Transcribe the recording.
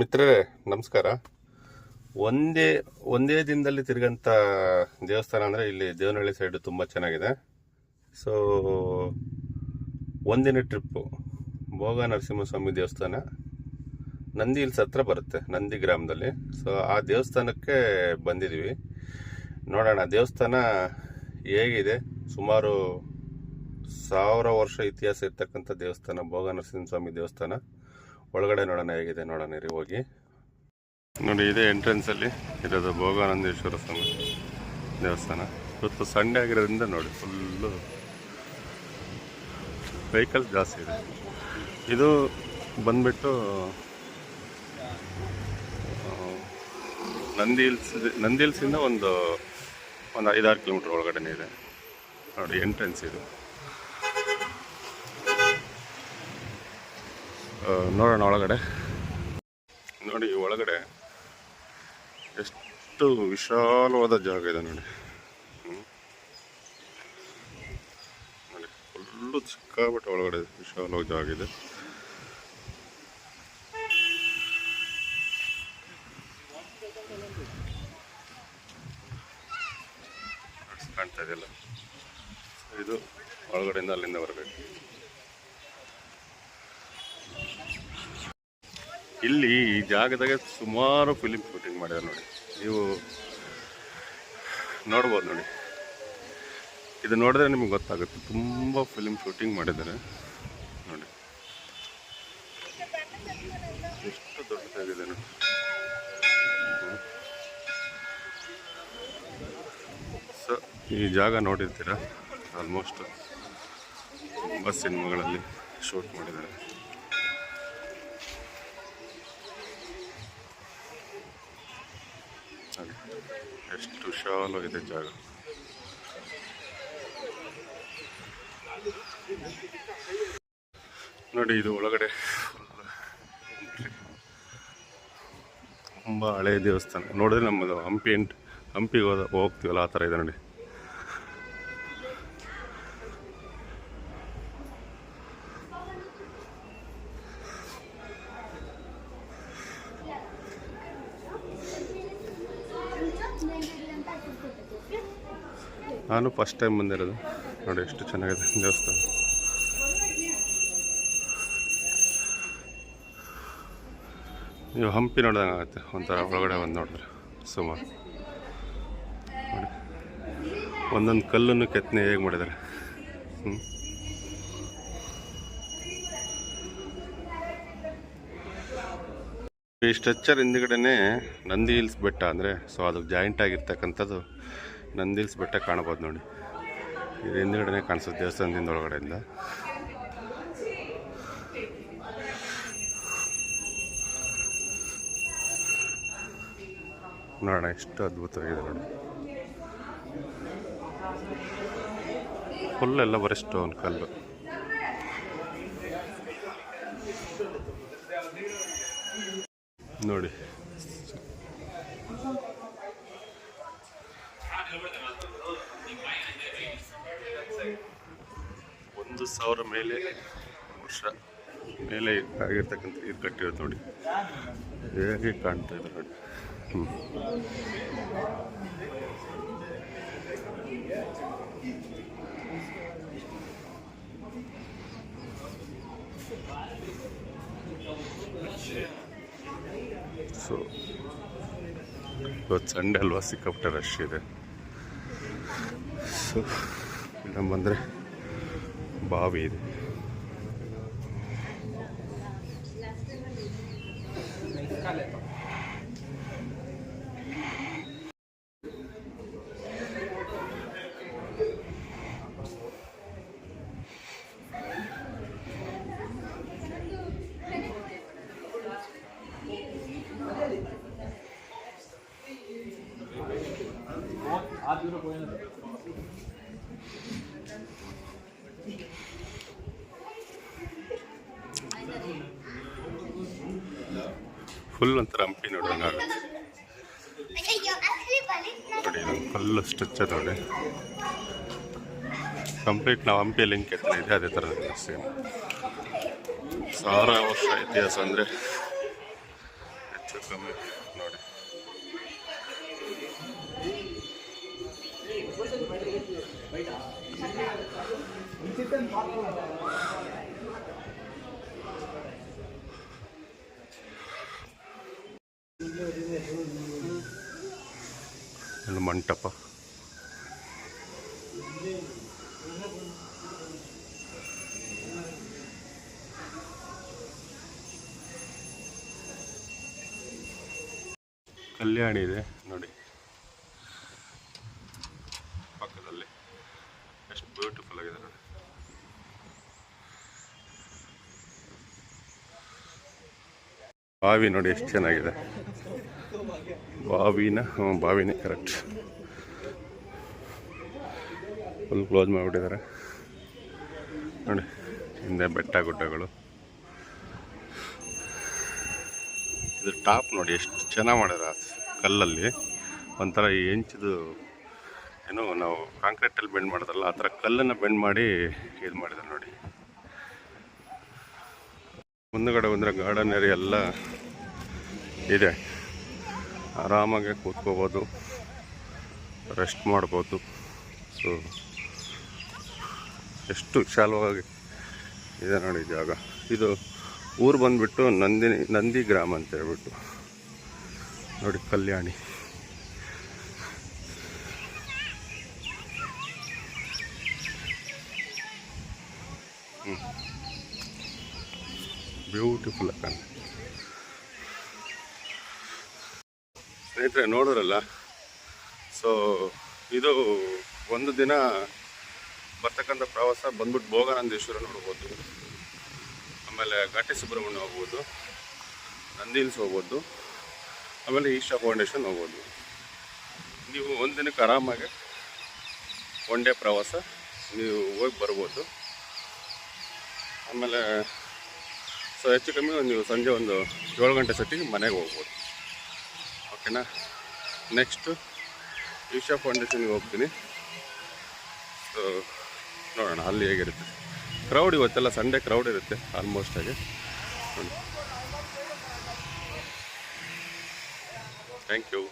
ಮಿತ್ರರೇ, ನಮಸ್ಕಾರ. ಒಂದೇ ಒಂದೇ ದಿನದಲ್ಲಿ ತಿರುಗಂಥ ದೇವಸ್ಥಾನ ಅಂದರೆ ಇಲ್ಲಿ ದೇವನಹಳ್ಳಿ ಸೈಡು ತುಂಬ ಚೆನ್ನಾಗಿದೆ. ಸೊ ಒಂದಿನ ಟ್ರಿಪ್ಪು ಭೋಗ ನರಸಿಂಹಸ್ವಾಮಿ ದೇವಸ್ಥಾನ. ನಂದಿ ಹಿಲ್ಸ್ ಹತ್ರ ಬರುತ್ತೆ, ನಂದಿ ಗ್ರಾಮದಲ್ಲಿ. ಸೊ ಆ ದೇವಸ್ಥಾನಕ್ಕೆ ಬಂದಿದ್ದೀವಿ ನೋಡೋಣ, ದೇವಸ್ಥಾನ ಹೇಗಿದೆ? ಸುಮಾರು ಸಾವಿರ ವರ್ಷ ಇತಿಹಾಸ ಇರ್ತಕ್ಕಂಥ ದೇವಸ್ಥಾನ, ಭೋಗ ನರಸಿಂಹಸ್ವಾಮಿ ದೇವಸ್ಥಾನ. ಒಳಗಡೆ ನೋಡೋಣ, ಹೇಗಿದೆ ನೋಡೋಣ ರೀ ಹೋಗಿ. ನೋಡಿ, ಇದೇ ಎಂಟ್ರೆನ್ಸ್ ಅಲ್ಲಿ ಇರೋದು ಭೋಗಾನಂದೇಶ್ವರ ಸ್ವಾಮಿ ದೇವಸ್ಥಾನ. ಇವತ್ತು ಸಂಡೆ ಆಗಿರೋದ್ರಿಂದ ನೋಡಿ ಫುಲ್ಲು ವೆಹಿಕಲ್ಸ್ ಜಾಸ್ತಿ ಇದೆ. ಇದು ಬಂದ್ಬಿಟ್ಟು ನಂದಿ ಹಿಲ್ಸ್, ನಂದಿ ಹಿಲ್ಸಿಂದ ಒಂದು ಒಂದು ಐದಾರು ಕಿಲೋಮೀಟ್ರ್ ಒಳಗಡೆ ಇದೆ. ನೋಡಿ ಎಂಟ್ರೆನ್ಸ್ ಇದು. ನೋಡೋಣ ಒಳಗಡೆ. ನೋಡಿ, ಒಳಗಡೆ ಎಷ್ಟು ವಿಶಾಲವಾದ ಜಾಗ ಇದೆ ನೋಡಿ. ನೋಡಿ, ಫುಲ್ಲು ಸಿಕ್ಕಾಬಿಟ್ಟು ಒಳಗಡೆ ವಿಶಾಲವಾದ ಜಾಗ ಇದೆ. ಕಾಣ್ತಾ ಇದೆಯಲ್ಲ? ಇದು ಒಳಗಡೆಯಿಂದ ಅಲ್ಲಿಂದ ಬರಬೇಕು. ಇಲ್ಲಿ ಈ ಜಾಗದಾಗೆ ಸುಮಾರು ಫಿಲಿಮ್ ಶೂಟಿಂಗ್ ಮಾಡಿದ್ದಾರೆ ನೋಡಿ. ನೀವು ನೋಡ್ಬೋದು ನೋಡಿ. ಇದು ನೋಡಿದ್ರೆ ನಿಮ್ಗೆ ಗೊತ್ತಾಗುತ್ತೆ. ತುಂಬ ಫಿಲಿಮ್ ಶೂಟಿಂಗ್ ಮಾಡಿದ್ದಾರೆ. ನೋಡಿ. ಎಷ್ಟು ದೊಡ್ಡದಾಗಿದೆ ನೋಡಿ. ಸೊ ಈ ಜಾಗ ನೋಡಿರ್ತೀರ? ಆಲ್ಮೋಸ್ಟ್ ತುಂಬ ಸಿನಿಮಾಗಳಲ್ಲಿ ಶೂಟ್ ಮಾಡಿದ್ದಾರೆ. ಎಷ್ಟು ವಿಶಾಲವಾಗಿದೆ ಜಾಗ. ನೋಡಿ ಇದು ಒಳಗಡೆ. ತುಂಬ ಹಳೆಯ ದೇವಸ್ಥಾನ. ನೋಡಿದ್ರೆ ನಮ್ಮದು ಹಂಪಿ ಎಂಟ್ ಹಂಪಿಗೆ ಹೋದ ಹೋಗ್ತೀವಲ್ಲ ಆ ಥರ ಇದೆ ನೋಡಿ. ನಾನು ಫಸ್ಟ್ ಟೈಮ್ ಬಂದಿರೋದು. ನೋಡಿ ಎಷ್ಟು ಚೆನ್ನಾಗಿದೆ ದೇವಸ್ಥಾನ. ನೀವು ಹಂಪಿ ನೋಡ್ದಂಗೆ ಆಗುತ್ತೆ, ಒಂಥರ ಒಳಗಡೆ ಬಂದು ನೋಡಿದ್ರೆ. ಸುಮಾರು. ಒಂದೊಂದು ಕಲ್ಲನ್ನು ಕೆತ್ತನೆ ಹೇಗೆ ಮಾಡಿದ್ದಾರೆ. ಈ ಸ್ಟ್ರಕ್ಚರ್ ಹಿಂದ್ಗಡೆನೆ ನಂದಿ ಹಿಲ್ಸ್ ಬೆಟ್ಟ ಅಂದರೆ ಸೊ ಅದು ಜಾಯಿಂಟ್ ಆಗಿರ್ತಕ್ಕಂಥದ್ದು. ನಂದಿ ಹಿಲ್ಸ್ ಬೆಟ್ಟ ಕಾಣ್ಬೋದು ನೋಡಿ. ಇದು ಹಿಂದ್ಗಡೆನೆ ಕಾಣಿಸುತ್ತೆ ದೇವಸ್ಥಾನದಿಂದ ಒಳಗಡೆಯಿಂದ ನೋಡೋಣ, ಎಷ್ಟು ಅದ್ಭುತವಾಗಿದೆ ನೋಡಿ. ಫುಲ್ ಎಲ್ಲ ಬರೀ ಸ್ಟೋನ್ ಕಲ್ಲು. ನೋಡಿ. ಸಾವಿರ ಮೇಲೆ, ವರ್ಷ ಮೇಲೆ ಆಗಿರ್ತಕ್ಕಂಥ ಇದು ಕಟ್ಟಿರೋದು ನೋಡಿ ಹೇಗೆ ಕಾಣ್ತಾ ಇದೆ ನೋಡಿ. ಸೊ ಇವತ್ತು ಸಂಡೆ ಅಲ್ವಾ ಸಿಕ್ಕಾಪಟ್ಟೆ ರಶ್ ಇದೆ. ಸೊ ಇಲ್ಲ ಬಂದರೆ ಬಾವಿ ಇದೆ ಫುಲ್ ಒಂಥರ ಹಂಪಿ ನೋಡೋಣ ಆಗುತ್ತೆ. ನೋಡಿ ಫುಲ್ ಸ್ಟ್ರೆಚ್ ನೋಡಿ. ಕಂಪ್ಲೀಟ್ ನಾವು ಹಂಪಿ ಲಿಂಕ್ ಕೆತ್ತನೆ ಇದೆ ಅದೇ ಥರ ಸೇಮ್ ಸಾವಿರ ವರ್ಷ ಇತಿಹಾಸ ಅಂದರೆ ಹೆಚ್ಚು ಕಮ್ಮಿ ನೋಡಿ. ಮಂಟಪ. ಕಲ್ಯಾಣಿ ಇದೆ, ನೋಡಿ. ಪಕ್ಕದಲ್ಲಿ. ಎಷ್ಟು ಬ್ಯೂಟಿಫುಲ್ ಆಗಿದೆ ನೋಡಿ. ಬಾವಿ ನೋಡಿ ಎಷ್ಟು ಚೆನ್ನಾಗಿದೆ. ಬಾವಿನ ಬಾವಿನೇ ಕರೆಕ್ಟ್ ಫುಲ್ ಕ್ಲೋಸ್ ಮಾಡಿಬಿಟ್ಟಿದ್ದಾರೆ. ನೋಡಿ, ಹಿಂದೆ ಬೆಟ್ಟ ಗುಡ್ಡಗಳು. ಇದು ಟಾಪ್ ನೋಡಿ, ಎಷ್ಟು ಚೆನ್ನಾಗಿ ಮಾಡಿದ್ರೆ ಕಲ್ಲಲ್ಲಿ. ಒಂಥರ ಈ ಹೆಂಚಿದು ಏನು, ನಾವು ಕಾಂಕ್ರೀಟಲ್ಲಿ ಬೆಂಡ್ ಮಾಡಿದ್ರಲ್ಲ, ಆ ಥರ ಕಲ್ಲನ್ನು ಬೆಂಡ್ ಮಾಡಿ ಇದು ಮಾಡಿದ್ದಾರೆ ನೋಡಿ. ಮುಂದುಗಡೆ ಬಂದರೆ ಗಾರ್ಡನ್ ಏರಿಯಾ ಎಲ್ಲ ಇದೆ. ಆರಾಮಾಗಿ ಕೂತ್ಕೋಬೋದು, ರೆಸ್ಟ್ ಮಾಡ್ಬೋದು. ಸೊ ಎಷ್ಟು ವಿಶಾಲವಾಗಿ ಇದೆ ನೋಡಿ ಜಾಗ. ಇದು ಊರು ಬಂದುಬಿಟ್ಟು ನಂದಿನಿ ನಂದಿ ಗ್ರಾಮ ಅಂತ ಹೇಳ್ಬಿಟ್ಟು. ನೋಡಿ ಕಲ್ಯಾಣಿ. ಬ್ಯೂಟಿಫುಲ್ ಕಾಣ. ಸ್ನೇಹಿತರೆ, ನೋಡಿದ್ರಲ್ಲ? ಸೊ ಇದು ಒಂದು ದಿನ ಬರ್ತಕ್ಕಂಥ ಪ್ರವಾಸ ಬಂದ್ಬಿಟ್ಟು ಭೋಗಾನಂದೇಶ್ವರ ನೋಡ್ಬೋದು. ಆಮೇಲೆ ಘಾಟಿ ಸುಬ್ರಹ್ಮಣ್ಯ ಹೋಗ್ಬೋದು. ನಂದಿ ಹಿಲ್ಸ್ ಹೋಗ್ಬೋದು. ಆಮೇಲೆ ಈಶಾ ಫೌಂಡೇಶನ್ ಹೋಗ್ಬೋದು. ನೀವು ಒಂದು ದಿನಕ್ಕೆ ಆರಾಮಾಗಿ ಒನ್ ಡೇ ಪ್ರವಾಸ ನೀವು ಹೋಗಿ ಬರ್ಬೋದು. ಆಮೇಲೆ ಸೊ ಹೆಚ್ಚು ಕಮ್ಮಿ ನೀವು ಸಂಜೆ ಒಂದು ಏಳು ಗಂಟೆ ಸಟ್ಟಿಗೆ ಮನೆಗೆ ಹೋಗ್ಬೋದು. ಓಕೆನಾ? ನೆಕ್ಸ್ಟು ಈಶಾ ಫೌಂಡೇಶನ್ಗೆ ಹೋಗ್ತೀನಿ. ಸೊ ನೋಡೋಣ ಅಲ್ಲಿ ಹೇಗಿರುತ್ತೆ. ಕ್ರೌಡ್ ಇವತ್ತೆಲ್ಲ ಸಂಡೇ ಕ್ರೌಡ್ ಇರುತ್ತೆ ಆಲ್ಮೋಸ್ಟ್ ಆಗಿ. Thank you